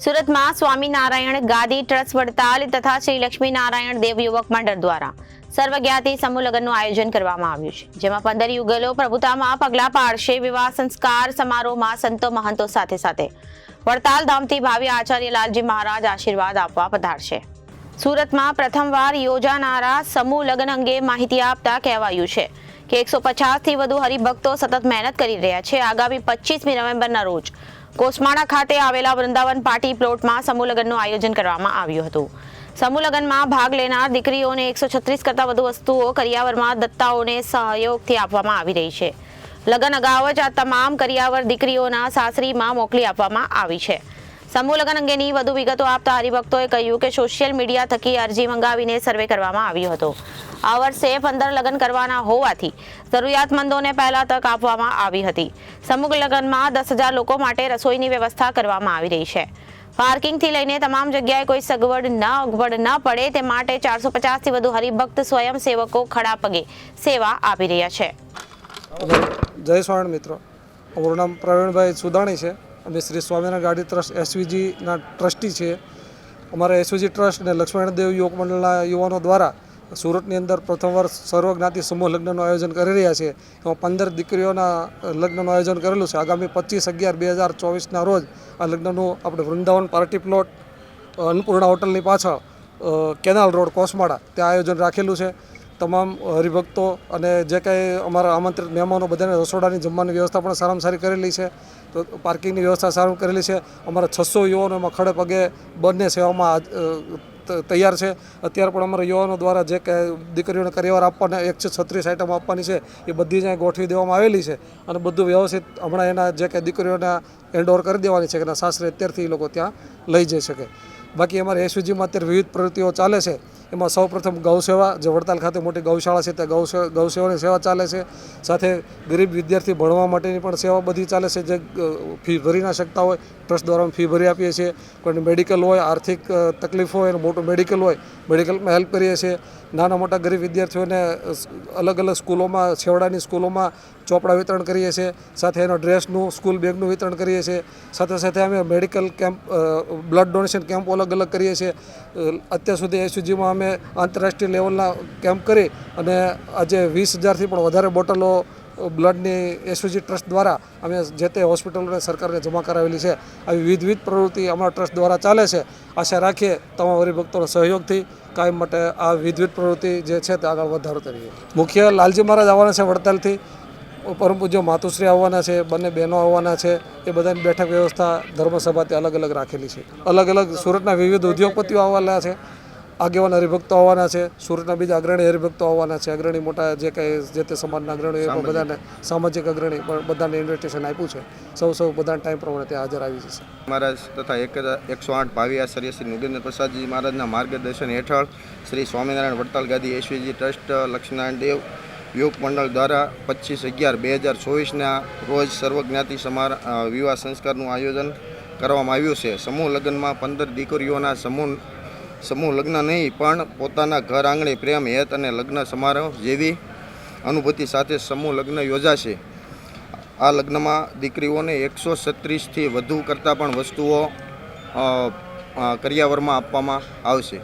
સુરતમાં સ્વામિનારાયણ ગાદી ટ્રસ્ટ વડતાલ તથા શ્રી લક્ષ્મીનારાયણ દેવ યુવક મંડળ દ્વારા સર્વજ્ઞાતિ સમૂહ લગ્નનું આયોજન કરવામાં આવ્યું છે, જેમાં પંદર યુગલો પ્રભુતામાં પગલાં પાડશે વિવાહ સંસ્કાર સમારોહમાં સંતો મહંતો સાથે સાથે. વડતાલ ધામથી ભાવિ આચાર્ય લાલજી મહારાજ આશીર્વાદ આપવા પધારશે. સુરતમાં પ્રથમવાર યોજાનારા સમૂહ લગ્ન અંગે માહિતી આપતા કહેવાયું છે કે એકસો પચાસથી વધુ હરિભક્તો સતત મહેનત કરી રહ્યા છે. આગામી પચીસમી નવેમ્બરના રોજ કોસમાળા ખાતે આવેલા વૃંદાવન પાર્ટી પ્લોટમાં સમૂહ લગ્નનું આયોજન કરવામાં આવ્યું હતું. સમૂહ ભાગ લેનાર દીકરીઓને એકસો છત્રીસ કરતાં વધુ વસ્તુઓ કરિયાવરમાં દત્તાઓને સહયોગથી આપવામાં આવી રહી છે. લગ્ન અગાઉ જ આ તમામ કરિયાવર દીકરીઓના સાસરીમાં મોકલી આપવામાં આવી છે. સમૂહ લગ્ન અંગેની વધુ વિગતો આપતા હરિભક્તોએ કહ્યું કે સોશિયલ મીડિયા થકી અરજી મંગાવીને સર્વે કરવામાં આવ્યો હતો. આ વર્ષે પંદર લગ્ન કરવાના હોવાથી જરૂરિયાતમંદોને પહેલા તક આપવામાં આવી હતી. સમૂહ લગ્નમાં દસ હજાર લોકો માટે રસોઈની વ્યવસ્થા કરવામાં આવી રહી છે. પાર્કિંગથી લઈને તમામ જગ્યાએ કોઈ સગવડ ન, અગવડ ન પડે તે માટે ચારસો પચાસથી વધુ હરિભક્ત સ્વયંસેવકો ખડા પગે સેવા આપી રહ્યા છે. જય સ્વામિનારાયણ મિત્રો. મારું નામ પ્રવીણભાઈ સુદાણી છે. અમે શ્રી સ્વામિનારાયણ ગાડી ટ્રસ્ટ એસવીજીના ટ્રસ્ટી છીએ. અમારા એસવીજી ટ્રસ્ટ અને લક્ષ્મણ દેવ યુવક મંડળના યુવાનો દ્વારા સુરતની અંદર પ્રથમવાર સર્વજ્ઞાતિ સમૂહ લગ્નનું આયોજન કરી રહ્યા છે. એમાં પંદર દીકરીઓના લગ્નનું આયોજન કરેલું છે. આગામી પચીસ અગિયાર બે હજાર ચોવીસના રોજ આ લગ્નનું આપણે વૃંદાવન પાર્ટી પ્લોટ અન્નપૂર્ણા હોટલની પાછળ કેનાલ રોડ, કોસમાળા ત્યાં આયોજન રાખેલું છે. તમામ હરિભક્તો અને જે કાંઈ અમારા આમંત્રિત મહેમાનો બધાને રસોડાની જમવાની વ્યવસ્થા પણ સારામાં સારી કરેલી છે. તો પાર્કિંગની વ્યવસ્થા સારું કરેલી છે. અમારા છસો યુવાનો એમાં ખડે પગે બંને સેવામાં તૈયાર છે. અત્યારે પણ અમારા યુવાનો દ્વારા જે કે દીકરીઓને કરિયાવર આપવાના એકસો છત્રીસ આઈટમ આપવાની છે, એ બધી જ ગોઠવી દેવામાં આવેલી છે અને બધું વ્યવસ્થિત હમણાં એના જે કે દીકરીઓને એન્ડોર કરી દેવાની છે કે એના સાસરે અત્યારથી એ લોકો ત્યાં લઈ જઈ શકે. બાકી અમારે એસયુજીમાં અત્યારે વિવિધ પ્રવૃત્તિઓ ચાલે છે. એમાં સૌપ્રથમ ગૌ સેવા, જે વડતાલ ખાતે મોટી ગૌશાળા છે, ત્યાં ગૌ સે- ગૌ સેવાની સેવા ચાલે છે. સાથે ગરીબ વિદ્યાર્થી ભણવા માટેની પણ સેવા બધી ચાલે છે, જે ફી ભરી ના શકતા હોય, ટ્રસ્ટ દ્વારા ફી ભરી આપીએ છીએ. કોઈને મેડિકલ હોય, આર્થિક તકલીફ હોય અને મોટું મેડિકલ હોય, મેડિકલમાં હેલ્પ કરીએ છીએ. નાના મોટા ગરીબ વિદ્યાર્થીઓને અલગ અલગ સ્કૂલોમાં, છેવાડાની સ્કૂલોમાં ચોપડા વિતરણ કરીએ છીએ, સાથે એનો ડ્રેસનું, સ્કૂલ બેગનું વિતરણ કરીએ છીએ, સાથે સાથે અમે medical camp blood donation camp અલગ અલગ કરીએ છીએ. અત્યાર સુધી એસયુજીમાં અમે આંતરરાષ્ટ્રીય લેવલના કેમ્પ કરી અને આજે વીસ હજારથી પણ વધારે બોટલો બ્લડની એસયુજી ટ્રસ્ટ દ્વારા અમે જે તે હોસ્પિટલોને સરકારને જમા કરાવેલી છે. આવી વિવિધ પ્રવૃત્તિ અમારા ટ્રસ્ટ દ્વારા ચાલે છે. આશા રાખીએ તમામ હરિભક્તોના સહયોગથી કાયમ માટે આ વિવિધ પ્રવૃત્તિ જે છે તે આગળ વધારો કરીએ. મુખ્ય લાલજી મહારાજ આવવાના છે વડતાલથી. પરમ પૂજ્ય માતુશ્રી આવવાના છે બંને બહેનો આવવાના છે એ બધાની બેઠક વ્યવસ્થા ધર્મસભા તે અલગ અલગ રાખેલી છે. અલગ અલગ સુરતના વિવિધ ઉદ્યોગપતિઓ આવવાના છે આગેવાન હરિભક્તો આવવાના છે સુરતના બીજા અગ્રણી હરિભક્તો આવવાના છે અગ્રણી મોટા જે કંઈ જે તે સમાજના અગ્રણીઓ પણ બધાને સામાજિક અગ્રણી પણ બધાને ઇન્વિટેશન આપ્યું છે. સૌ સૌ બધાના ટાઈમ પ્રમાણે ત્યાં હાજર આવી જશે. મહારાજ તથા એક એકસો આઠ ભાવિ આચાર્ય શ્રી નૃગેન્દ્ર પ્રસાદજી મહારાજના માર્ગદર્શન હેઠળ શ્રી સ્વામિનારાયણ વડતાલ ગાદી એસવીજી ટ્રસ્ટ લક્ષ્મીનારાયણ દેવ યુવક મંડળ દ્વારા પચીસ અગિયાર બે હજાર ચોવીસના રોજ સર્વજ્ઞાતિ સમાર વિવાહ સંસ્કારનું આયોજન કરવામાં આવ્યું છે. સમૂહ લગ્નમાં પંદર દીકરીઓના સમૂહ સમૂહ લગ્ન નહીં, પણ પોતાના ઘર આંગણે પ્રેમ, હેત અને લગ્ન સમારોહ જેવી અનુભૂતિ સાથે સમૂહ લગ્ન યોજાશે. આ લગ્નમાં દીકરીઓને એકસો છત્રીસથી વધુ કરતાં પણ વસ્તુઓ કરિયાવરમાં આપવામાં આવશે.